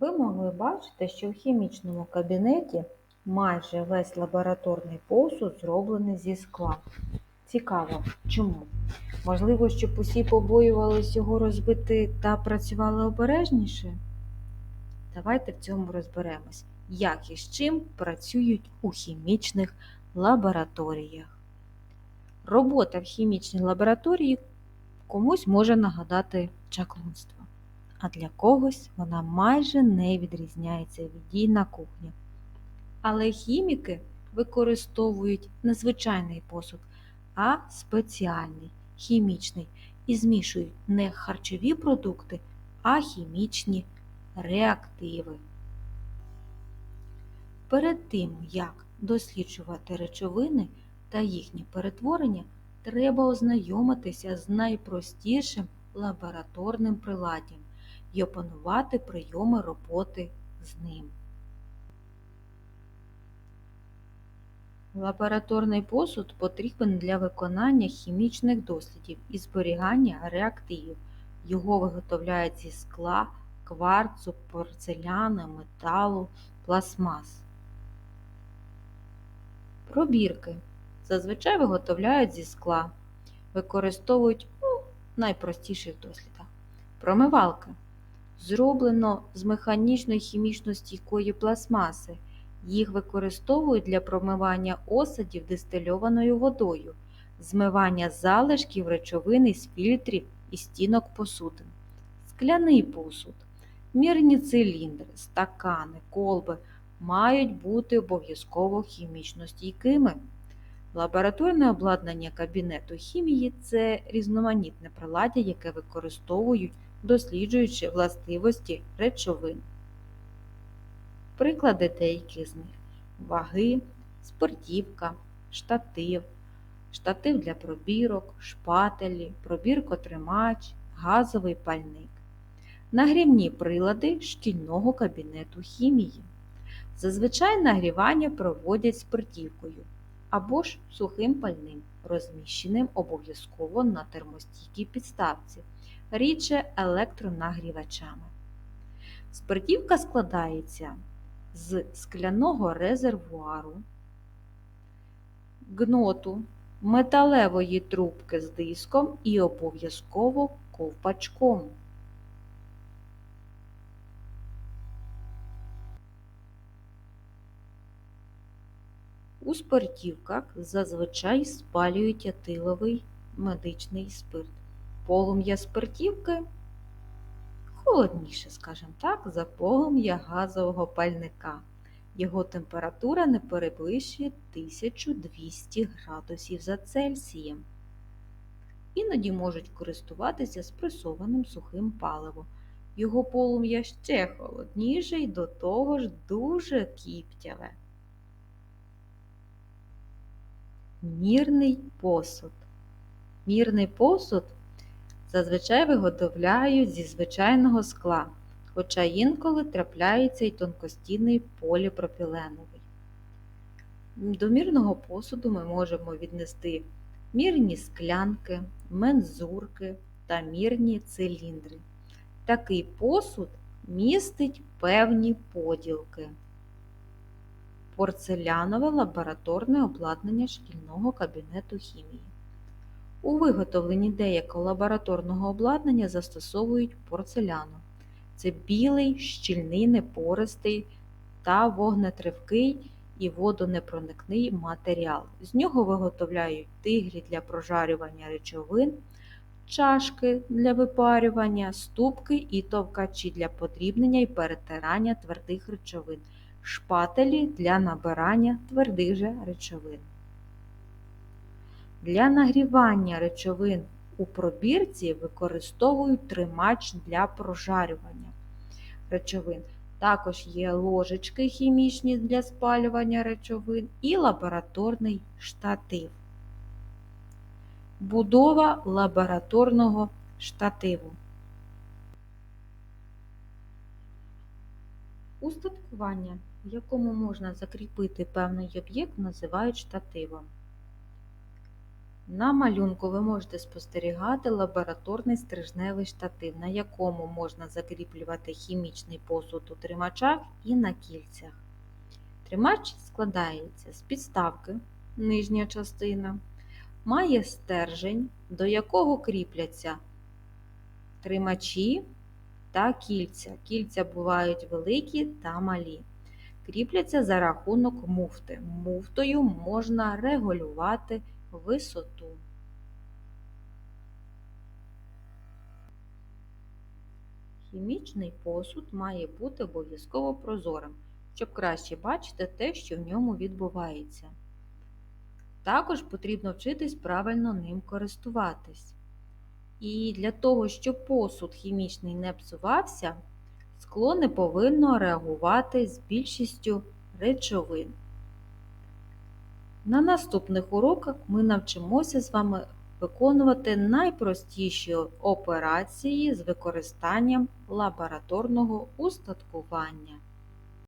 Ви могли бачити, що в хімічному кабінеті майже весь лабораторний посуд зроблений зі скла. Цікаво, чому? Можливо, щоб усі побоювались його розбити та працювали обережніше? Давайте в цьому розберемось, як і з чим працюють у хімічних лабораторіях. Робота в хімічній лабораторії комусь може нагадати чаклунство, а для когось вона майже не відрізняється від дій на кухні. Але хіміки використовують не звичайний посуд, а спеціальний хімічний і змішують не харчові продукти, а хімічні реактиви. Перед тим, як досліджувати речовини та їхнє перетворення, треба ознайомитися з найпростішим лабораторним приладдям і опанувати прийоми роботи з ним. Лабораторний посуд потрібен для виконання хімічних дослідів і зберігання реактивів. Його виготовляють зі скла, кварцу, порцеляни, металу, пластмас. Пробірки зазвичай виготовляють зі скла, використовують у найпростіших дослідах. Промивалки зроблено з механічно хімічно стійкої пластмаси. Їх використовують для промивання осадів дистильованою водою, змивання залишків речовини з фільтрів і стінок посудин. Скляний посуд, мірні циліндри, стакани, колби мають бути обов'язково хімічно стійкими. Лабораторне обладнання кабінету хімії це різноманітне приладдя, яке використовують, досліджуючи властивості речовин. Приклади деяких з них ваги, спортівка, штатив, штатив для пробірок, шпателі, пробіркотримач, газовий пальник, нагрівні прилади шкільного кабінету хімії. Зазвичай нагрівання проводять спиртівкою або ж сухим пальним, розміщеним обов'язково на термостійкій підставці, рідше електронагрівачами. Спиртівка складається з скляного резервуару, гноту, металевої трубки з диском і обов'язково ковпачком. У спиртівках зазвичай спалюють етиловий медичний спирт. Полум'я спиртівки холодніше, скажімо так, за полум'я газового пальника. Його температура не перевищує 1200 градусів за Цельсієм. Іноді можуть користуватися спресованим сухим паливом. Його полум'я ще холодніше і до того ж дуже кіптяве. Мірний посуд. Мірний посуд зазвичай виготовляють зі звичайного скла, хоча інколи трапляється й тонкостінний поліпропіленовий. До мірного посуду ми можемо віднести мірні склянки, мензурки та мірні циліндри. Такий посуд містить певні поділки. Порцелянове лабораторне обладнання шкільного кабінету хімії. У виготовленні деякого лабораторного обладнання застосовують порцеляну. Це білий, щільний, непористий та вогнетривкий і водонепроникний матеріал. З нього виготовляють тиглі для прожарювання речовин, чашки для випарювання, ступки і товкачі для подрібнення і перетирання твердих речовин, шпателі для набирання твердих же речовин. Для нагрівання речовин у пробірці використовують тримач для прожарювання речовин. Також є ложечки хімічні для спалювання речовин і лабораторний штатив. Будова лабораторного штативу. Устаткування, в якому можна закріпити певний об'єкт, називають штативом. На малюнку ви можете спостерігати лабораторний стрижневий штатив, на якому можна закріплювати хімічний посуд у тримачах і на кільцях. Тримач складається з підставки, нижня частина, має стержень, до якого кріпляться тримачі та кільця. Кільця бувають великі та малі. Кріпляться за рахунок муфти. Муфтою можна регулювати висоту. Хімічний посуд має бути обов'язково прозорим, щоб краще бачити те, що в ньому відбувається. Також потрібно вчитись правильно ним користуватись. І для того, щоб посуд хімічний не псувався, скло не повинно реагувати з більшістю речовин. На наступних уроках ми навчимося з вами виконувати найпростіші операції з використанням лабораторного устаткування.